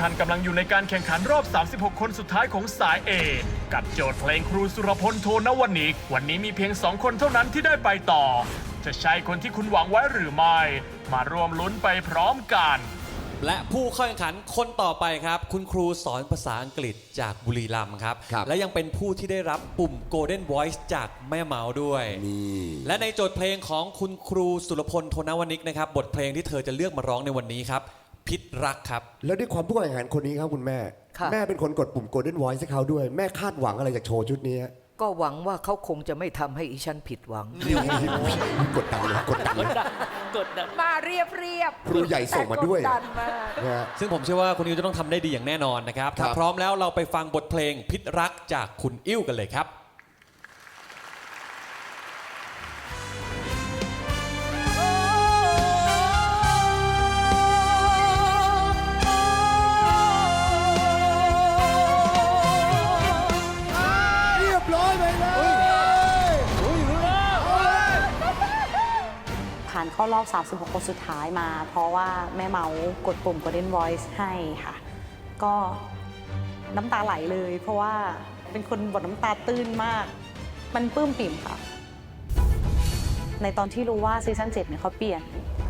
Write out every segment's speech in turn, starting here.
ท่านกำลังอยู่ในการแข่งขันรอบ 36 คนสุดท้ายของสาย A กับโจทย์เพลงครูสุรพลโทนวนิก วันนี้มีเพียง 2 คนเท่านั้นที่ได้ไปต่อ จะใช่คนที่คุณหวังไว้หรือไม่ มาร่วมลุ้นไปพร้อมกัน และผู้เข้าแข่งขันคนต่อไปครับ คุณครูสอนภาษาอังกฤษจากบุรีรัมย์ครับ ครับ และยังเป็นผู้ที่ได้รับปุ่ม Golden Voice จากแม่เมาด้วย นี่ และในโจทย์เพลงของคุณครูสุรพลโทนวนิกนะครับ บทเพลงที่เธอจะเลือกมาร้องในวันนี้ครับ พิษรักครับ แล้วด้วยความผู้แข่งขันคนนี้ครับคุณแม่ ค่ะ แม่เป็นคนกดปุ่ม Golden Voice ให้เขาด้วย แม่คาดหวังอะไรจากโชว์ชุดนี้ฮะก็หวังว่าเขาคงจะไม่ทำให้อีฉันผิดหวัง กดดันเลยกดดันเลยกดดันมาเรียบเรียบครูใหญ่ส่งมาด้วยแต่กดันมาก นะฮะ ซึ่งผมเชื่อว่าคุณอิวจะต้องทำได้ดีอย่างแน่นอนนะครับ ถ้าครับ พร้อมแล้วเราไปฟังบทเพลงพิษรักจากคุณอิ้วกันเลยครับ เข้ารอบ 36 คนสุดท้ายมา เพราะว่าแม่เมากดปุ่ม Golden Voice ให้ค่ะ ก็น้ำตาไหลเลย เพราะว่าเป็นคนบทน้ำตาตื้นมาก มันปลื้มปิ่มค่ะ ในตอนที่รู้ว่าซีซั่น7เนี่ยเขาเปลี่ยน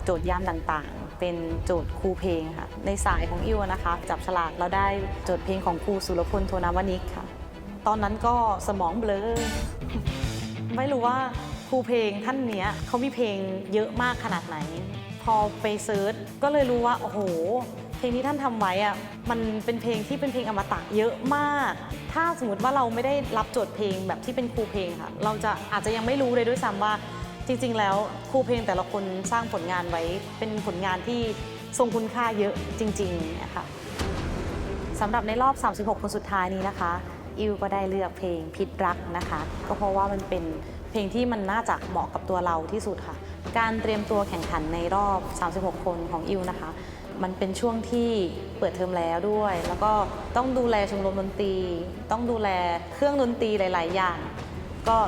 โจทย์ยามต่างๆ เป็นโจทย์ครูเพลงค่ะ ในสายของอิวนะคะ จับฉลากเราได้โจทย์เพลงของครูสุรพลโทนาวนิกค่ะ ตอนนั้นก็สมองเบลอ ไม่รู้ว่า ครูเพลงท่านเนี้ยเขามีเพลงเยอะมากขนาดไหน พอไปเซิร์ชก็เลยรู้ว่า โอ้โห เพลงที่ท่านทำไว้อะมันเป็นเพลงที่เป็นเพลงอมตะเยอะมาก ถ้าสมมติว่าเราไม่ได้รับโจทย์เพลงแบบที่เป็นครูเพลงค่ะ เราจะอาจจะยังไม่รู้เลยด้วยซ้ำว่า จริง ๆ แล้วครูเพลงแต่ละคนสร้างผลงานไว้เป็นผลงานที่ทรงคุณค่าเยอะจริงๆนะคะสำหรับในรอบ 36 คนสุดท้ายนี้นะคะ อิวก็ได้เลือกเพลงพิษรักนะคะ ก็เพราะว่ามันเป็น เพลงที่มันน่าจะเหมาะกับตัวเราที่สุดค่ะ การเตรียมตัวแข่งขันในรอบ 36 คนของอิวนะคะ มันเป็นช่วงที่เปิดเทอมแล้วด้วย แล้วก็ต้องดูแลชมรมดนตรี ต้องดูแลเครื่องดนตรีหลาย ๆ อย่าง ก็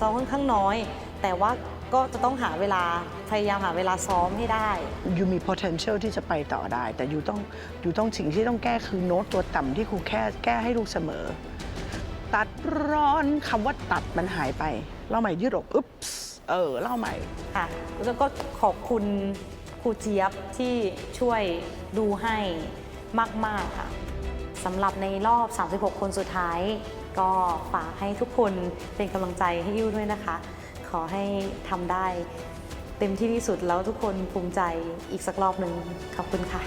ซ้อมค่อนข้างน้อย แต่ว่าก็จะต้องหาเวลาพยายามหาเวลาซ้อมให้ได้ยูมี potential ที่จะไปต่อได้ แต่ยูต้องยูต้องสิ่งที่ต้องแก้คือโน้ตตัวต่ำที่ครูแค่แก้ให้ลูกเสมอ ตัดร้อนคำว่าตัดมันหายไป เล่าใหม่ยืดอกอุ๊บเออเล่าใหม่ค่ะแล้วก็ขอบคุณครูเจี๊ยบที่ช่วยดูให้มาก ๆ ค่ะสำหรับในรอบ 36 คนสุดท้าย ก็ฝากให้ทุกคนเป็นกำลังใจให้ยิ้วด้วยนะคะ ขอให้ทำได้เต็มที่ที่สุดแล้วทุกคนภูมิใจอีกสักรอบหนึ่งขอบคุณค่ะ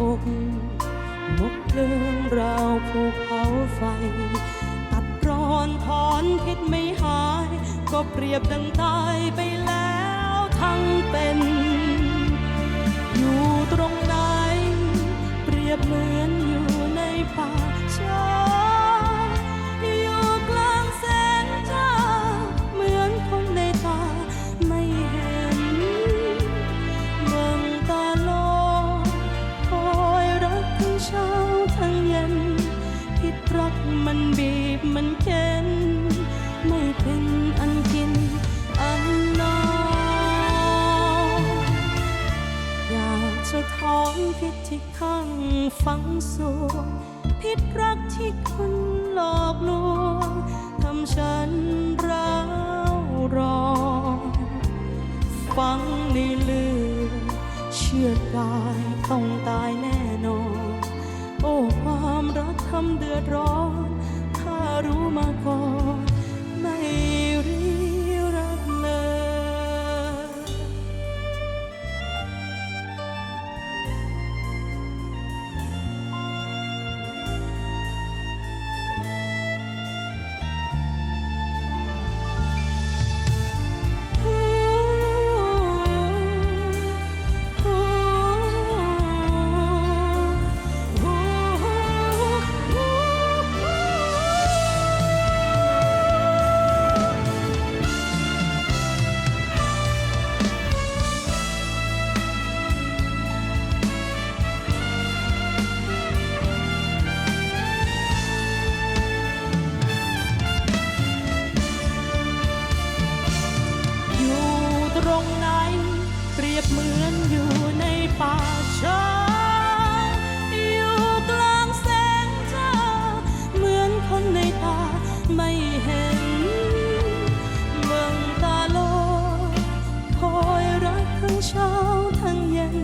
ในอกมกเลื่องราวภูเขาไฟ ตัดร้อนถอนพิษไม่หาย ก็เปรียบดังตายไปแล้วทั้งเป็น พิษที่ข้างฝังสวงพิษรักที่คุณหลอกลวงทำฉันร้าวรอนฟังในเลือดเชื่อดายต้องตายแน่นอน โอ้ความรักทำเดือดร้อน ยบเหมือนอยู่ในป่าช้าอยู่กลางแสงจ้าเหมือนคนในตาไม่เห็นเมืองตาโลคอยรักทั้งเช้าทั้งเย็น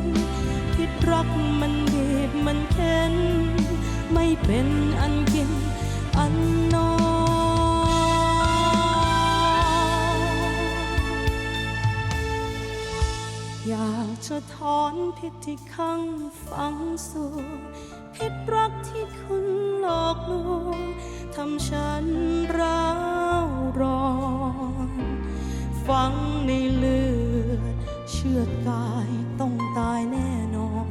พิษรักมันบีบมันเค้นไม่เป็นอันกินอันนอนะถอนพิษที่ข้างฝังสู่พิษรักที่คุณหลอกลวงทำฉันร้าวรอนฝังในเลือดเชือดกายต้องตายแน่นอน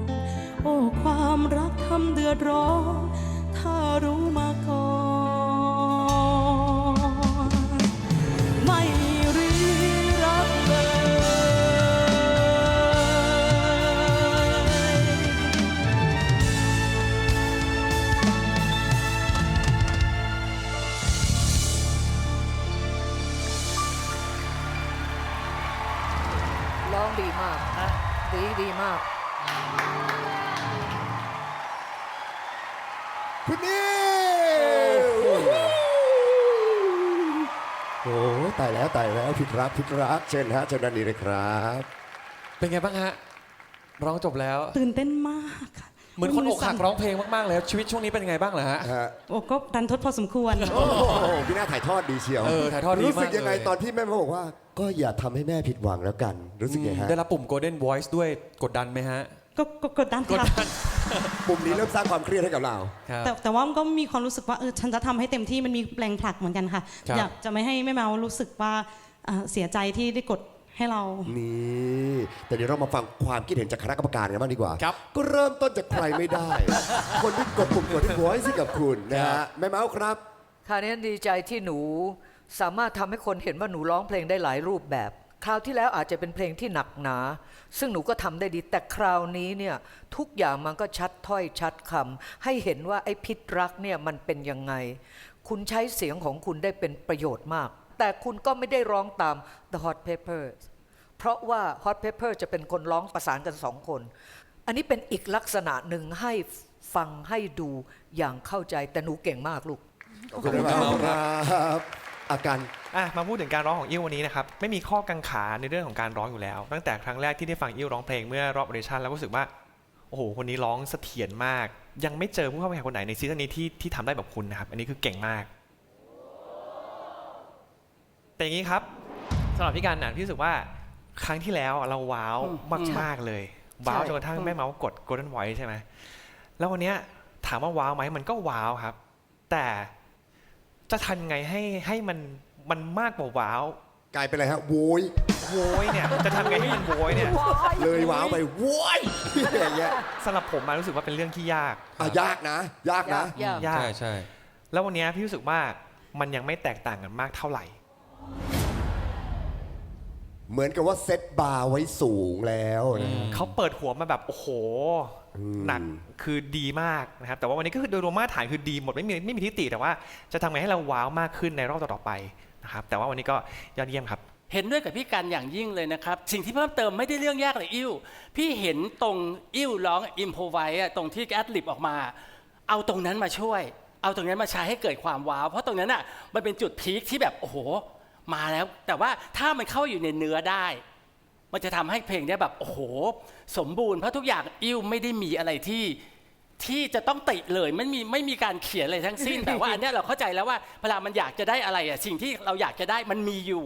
โอ้ความรักทำเดือดร้อน ถ้ารู้มาก่อน ดีมากดีดีมาก คุณนิวโอ้ตายแล้วตายแล้วผิดรักผิดรักเชิญฮะเชิญนันนีเลยครับ เป็นไงบ้างฮะ ร้องจบแล้ว ตื่นเต้นมากค่ะ เหมือนคนอกหักร้องเพลงมาก ๆ เลยชีวิตช่วงนี้เป็นยังไงบ้างเหรอฮะ ฮะโอ้ก็ดันทดพอสมควร โอ้โหพี่น่าถ่ายทอดดีเชียวเออถ่ายทอดดีรู้สึกมากยังไงเลย ตอนที่แม่มาบอกว่า ก็อย่าทำให้แม่ผิดหวังแล้วกัน รู้สึกไงฮะได้รับปุ่ม Golden Voice ด้วยกดดันไหมฮะ ก็ก็กดดันค่ะปุ่มนี้เริ่มสร้างความเครียดให้กับเรา ครับ แต่แต่ว่ามันก็มีความรู้สึกว่าเออฉันจะทำให้เต็มที่มันมีแรงผลักเหมือนกันค่ะ ครับ อยากจะไม่ให้แม่เมารู้สึกว่าอ่าเสียใจที่ได้กด ให้เรา นี่แต่เดี๋ยวเรามาฟังความคิดเห็นจากคณะกรรมการกันบ้างดีกว่า ครับ ก็เริ่มต้นจากใครไม่ได้ คนที่กดปุ่มกดที่หัวให้กับคุณนะครัฮะบแม่เมาส์ครับ คราวนี้ดีใจที่หนูสามารถทำให้คนเห็นว่าหนูร้องเพลงได้หลายรูปแบบ คราวที่แล้วอาจจะเป็นเพลงที่หนักหนา ซึ่งหนูก็ทำได้ดี แต่คราวนี้เนี่ยทุกอย่างมันก็ชัดถ้อยชัดคำให้เห็นว่าไอ้พิษรักเนี่ยมันเป็นยังไง คุณใช้เสียงของคุณได้เป็นประโยชน์มาก แต่คุณก็ไม่ได้ร้องตาม The Hot Peppers เพราะว่า Hot Pepper จะเป็นคนร้องประสานกันสองคน อันนี้เป็นอีกลักษณะหนึ่งให้ฟังให้ดูอย่างเข้าใจแต่หนูเก่งมากลูก ขอบคุณแม่เมาส์ครับ อาการอะมาพูดถึงการร้องของอิ้ววันนี้นะครับไม่มีข้อกังขาในเรื่องของการร้องอยู่แล้ว ตั้งแต่ครั้งแรกที่ได้ฟังอิ้วร้องเพลงเมื่อรอบออเดชั่นแล้วก็รู้สึกว่าโอ้โหคนนี้ร้องเสถียรมาก ยังไม่เจอผู้เข้าแข่งขันคนไหนในซีซั่นนี้ที่ที่ทำได้แบบคุณนะครับอันนี้คือเก่งมาก แต่อย่างนี้ครับสำหรับพี่การน่ะพี่รู้สึกว่าครั้งที่แล้วเราว้าวมากๆเลย ว้าวจนกระทั่งแม่เมาส์กด Golden Voice ใช่ไหมแล้ววันเนี้ยถามว่าว้าวไหมมันก็ว้าวครับ แต่จะทันไงให้ให้มันมันมากกว่าว้าวกลายเป็นอะไรฮะโวยโหโวยเนี่ยจะทำไงให้มันโวยเนี่ย เลยว้าวไปโว้ยอย่างเงี้ยสำหรับผมมารู้สึกว่าเป็นเรื่องที่ยากอะยากนะ ยากนะยากยากใช่ใช่แล้ววันนี้พี่รู้สึกว่ามันยังไม่แตกต่างกันมากเท่าไหร่ เหมือนกับว่าเซตบาร์ไว้สูงแล้วนะเขาเปิดหัวมาแบบโอ้โหหนักคือดีมากนะครับ แต่ว่าวันนี้ก็คือโดยรวมมาตรฐานคือดีหมดไม่มีไม่มีทิฏฐิแต่ว่าจะทำไงให้เราว้าวมากขึ้นในรอบต่อๆไปนะครับ แต่ว่าวันนี้ก็ยอดเยี่ยมครับ เห็นด้วยกับพี่กันอย่างยิ่งเลยนะครับ สิ่งที่เพิ่มเติมไม่ได้เรื่องยากเลยอิ้ว พี่เห็นตรงอิ้วร้องอิมโพไวอะตรงที่แอดลิบออกมา เอาตรงนั้นมาช่วย เอาตรงนั้นมาใช้ให้เกิดความว้าว เพราะตรงนั้นอะมันเป็นจุดพีคที่แบบโอ้โห มาแล้ว แต่ว่าถ้ามันเข้าอยู่ในเนื้อได้ มันจะทำให้เพลงเนี้ยแบบโอ้โห สมบูรณ์เพราะทุกอย่างอิ้วไม่ได้มีอะไรที่ที่จะต้องติเลยไม่มีไม่มีการเขียนอะไรทั้งสิ้น แต่ว่าอันเนี้ยเราเข้าใจแล้วว่าเวลามันอยากจะได้อะไรอะสิ่งที่เราอยากจะได้มันมีอยู่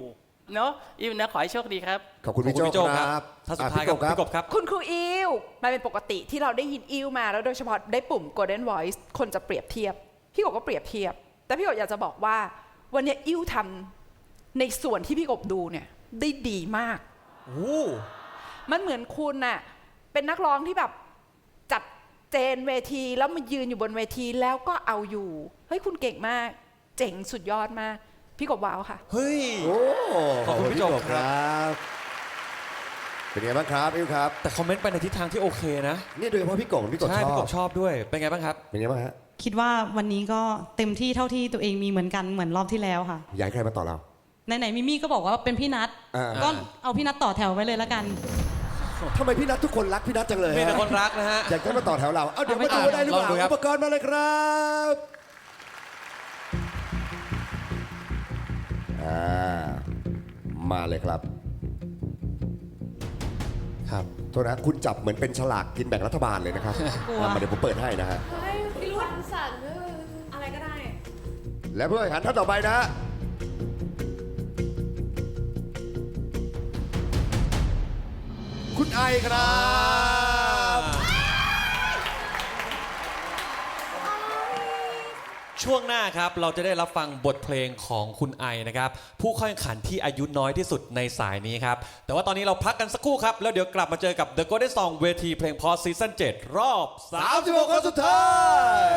เนาะอิ้วนะขอให้โชคดีครับ ขอบคุณขอบพี่คุณโจพี่โจคครัรับบถ้าสุดอะท้ายพี่คกรับบครับพี่กบครับ คุณครูอิวมันเป็นปกติที่เราได้ยินอิวมาแล้วโดยเฉพาะได้ปุ่ม Golden Voice คนจะเปรียบเทียบ พี่กบก็เปรียบเทียบ แต่พี่กบอยากจะบอกว่า วันนี้อิวทำ ในส่วนที่พี่กบดูเนี่ยได้ดีมาก โอ้มันเหมือนคุณน่ะเป็นนักร้องที่แบบจัดเจนเวทีแล้วมายืนอยู่บนเวทีแล้วก็เอาอยู่ เฮ้ยคุณเก่งมาก เจ๋งสุดยอดมาก พี่กบว้าวค่ะ เฮ้ย โอ้ขอบคุณพี่โจกบครับ เป็นไงบ้างครับอิวครับ แต่คอมเมนต์ไปในทิศทางที่โอเคนะ นี่โดยเฉพาะพี่กบพี่กบใช่ชพี่อกบบชอบด้วย เป็นไงบ้างครับ เป็นไงบ้างฮะ คิดว่าวันนี้ก็เต็มที่เท่าที่ตัวเองมีเหมือนกันเหมือนรอบที่แล้วค่ะ อยากให้ใครมาต่อเรา ไหนๆมิมี่ก็บอกว่าเป็นพี่นัทอ่า ก็เอาพี่นัทต่อแถวไว้เลยแล้วกัน ทำไมพี่นัททุกคนรักพี่นัทจังเลยมีแต่ฮะคนรักนะฮะ อยากจะมาต่อแถวเรา เอาเดี๋ยวเอามาไปดูต่อได้หรือเปลองดูครัล่าบอุปกรณ์มาเลยครับอ่ามาเลยครับ ครับ โทษนะคุณจับเหมือนเป็นฉลากกินแบ่งรัฐบาลเลยนะครับกลัว อะมาเดี๋ยวผมเปิดให้นะฮะพี่รุ่นสั่นอะไรก็ได้ และผู้แข่งขันท่านต่อไปนะฮะ คุณไอครับช่วงหน้าครับเราจะได้รับฟังบทเพลงของคุณไอนะครับ ผู้เข้าแข่งขันที่อายุน้อยที่สุดในสายนี้ครับ แต่ว่าตอนนี้เราพักกันสักครู่ครับ แล้วเดี๋ยวกลับมาเจอกับ The Golden Song เวทีเพลงพอซีซั่น7รอบ 36คนสุดท้าย